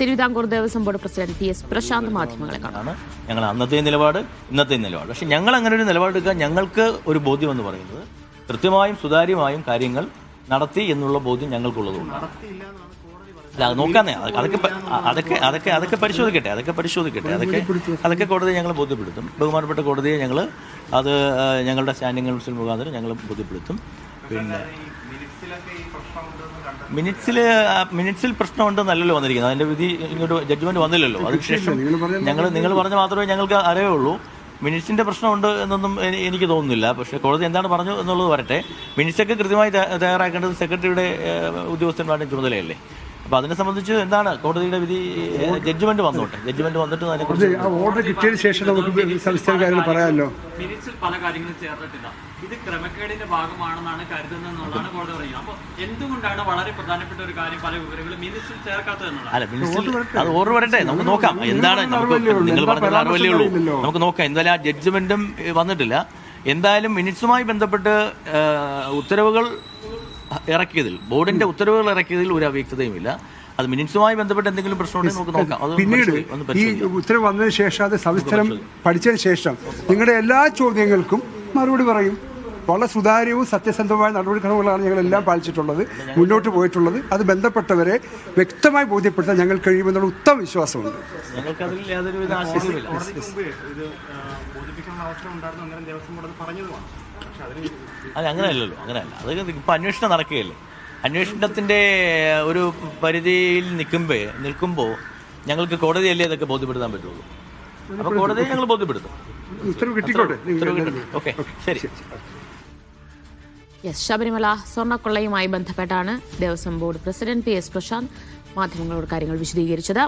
Thiruvithamkoor Devaswom board president P S Prashanth മാധ്യമങ്ങളെ കാണാം. ഞങ്ങൾ അന്നത്തെ നിലപാട് ഇന്നത്തെ നിലപാട്. പക്ഷെ ഞങ്ങൾ അങ്ങനെ ഒരു നിലപാടെടുക്കാൻ ഞങ്ങൾക്ക് ഒരു ബോധ്യം എന്ന് പറയുന്നത് കൃത്യമായും സുതാര്യമായും കാര്യങ്ങൾ നടത്തി എന്നുള്ള ബോധ്യം ഞങ്ങൾക്കുള്ളതുകൊണ്ടാണ്. അല്ല അത് നോക്കാന്നേ അത് അതൊക്കെ അതൊക്കെ അതൊക്കെ അതൊക്കെ പരിശോധിക്കട്ടെ. അതൊക്കെ പരിശോധിക്കട്ടെ. അതൊക്കെ അതൊക്കെ കോടതിയെ ഞങ്ങൾ ബോധ്യപ്പെടുത്തും. ബഹുമാനപ്പെട്ട കോടതിയെ ഞങ്ങൾ അത് ഞങ്ങളുടെ സ്റ്റാൻഡിംഗ് കൗൺസിൽ മുഖാന്തരം ഞങ്ങൾ ബോധ്യപ്പെടുത്തും. പിന്നെ മിനിറ്റ്സിൽ മിനിറ്റ്സിൽ പ്രശ്നമുണ്ടെന്നല്ലല്ലോ വന്നിരിക്കുന്നത് അതിന്റെ വിധി ഇങ്ങോട്ട് ജഡ്ജ്മെന്റ് വന്നില്ലല്ലോ. അതിനുശേഷം ഞങ്ങൾ നിങ്ങൾ പറഞ്ഞ മാത്രമേ ഞങ്ങൾക്ക് അറിയുള്ളൂ മിനിറ്റ്സിന്റെ പ്രശ്നമുണ്ട് എന്നൊന്നും എനിക്ക് തോന്നുന്നില്ല. പക്ഷേ കോടതി എന്താണ് പറഞ്ഞു എന്നുള്ളത് വരട്ടെ. മിനിറ്റ്സൊക്കെ കൃത്യമായി തയ്യാ- തയ്യാറാക്കേണ്ടത് സെക്രട്ടറിയുടെ ഉദ്യോഗസ്ഥന്മാരുടെ ചുമതലയല്ലേ? അപ്പോൾ അതിനെ സംബന്ധിച്ച് എന്താണ് കോടതിയുടെ വിധി ജഡ്ജ്മെന്റ് വന്നോട്ടെ? ജഡ്ജ്മെന്റ് വന്നിട്ട് അതിനെക്കുറിച്ച് ആ ഓർഡർ കിട്ടിയതിന് ശേഷം നമുക്ക് സംസ്ഥാന കാര്യങ്ങൾ പറയാമല്ലോ മിനിറ്റ്സിൽ പല കാര്യങ്ങളും ചേർന്നിട്ടില്ല. ഇത് ക്രമക്കേടിന്റെ ഭാഗമാണെന്നാണ് കരുതുന്നതെന്നുള്ളതാണ് കോടതി പറയുന്നത്. അപ്പോൾ എന്തുകൊണ്ടാണ് വളരെ പ്രധാനപ്പെട്ട ഒരു കാര്യം പല വിവരങ്ങളും മിനിറ്റ്സിൽ ചേർക്കാത്തത് എന്നുള്ളത് അത് ഓർഡർ വരട്ടെ. നമുക്ക് നോക്കാം. എന്താണ് നമുക്ക് നിങ്ങൾ പറഞ്ഞത് അറിവല്ലേ ഉള്ളൂ നമുക്ക് നോക്കാം. എന്തായാലും ആ ജഡ്ജ്മെന്റും വന്നിട്ടില്ല. എന്തായാലും മിനിറ്റ്സുമായി ബന്ധപ്പെട്ട് ഉത്തരവുകൾ ഇറക്കിയതിൽ ബോർഡിന്റെ ഉത്തരവുകൾ ഇറക്കിയതിൽ ഒരു അവ്യക്തതയും ഇല്ല അത് മിനിറ്റ്സുമായി ബന്ധപ്പെട്ട് എന്തെങ്കിലും പ്രശ്നമുണ്ടെങ്കിൽ നമുക്ക് നോക്കാം. അത് പിന്നീട് ഈ ഉത്തരവ് വന്നതിന് ശേഷം അത് സവിസ്തരം പഠിച്ചതിന് ശേഷം നിങ്ങളുടെ എല്ലാ ചോദ്യങ്ങൾക്കും മറുപടി പറയും. വളരെ സുതാര്യവും സത്യസന്ധമായ നടപടിക്രമങ്ങളാണ് ഞങ്ങളെല്ലാം പാലിച്ചിട്ടുള്ളത് മുന്നോട്ട് പോയിട്ടുള്ളത്. അത് ബന്ധപ്പെട്ടവരെ വ്യക്തമായി ബോധ്യപ്പെടുത്താൻ ഞങ്ങൾ കഴിയുമെന്നുള്ള ഉത്തമ വിശ്വാസമുണ്ട്. അത് അങ്ങനെയല്ലല്ലോ അങ്ങനെയല്ല. അത് ഇപ്പം അന്വേഷണം നടക്കുകയല്ലേ? അന്വേഷണത്തിന്റെ ഒരു പരിധിയിൽ നിൽക്കുമ്പോൾ നിൽക്കുമ്പോൾ ഞങ്ങൾക്ക് കോടതിയല്ലേ ഇതൊക്കെ ബോധ്യപ്പെടുത്താൻ പറ്റുള്ളൂ? അപ്പോൾ കോടതിയെ ഞങ്ങൾ ബോധ്യപ്പെടുത്തും. ഉത്തരവ് കിട്ടിക്കോട്ടെ. ഓക്കെ ശരി. യെസ് ശബരിമല സ്വർണക്കൊള്ളയുമായി ബന്ധപ്പെട്ടാണ് Devaswom board president P S Prashanth മാധ്യമങ്ങളോട് കാര്യങ്ങൾ വിശദീകരിച്ചത്.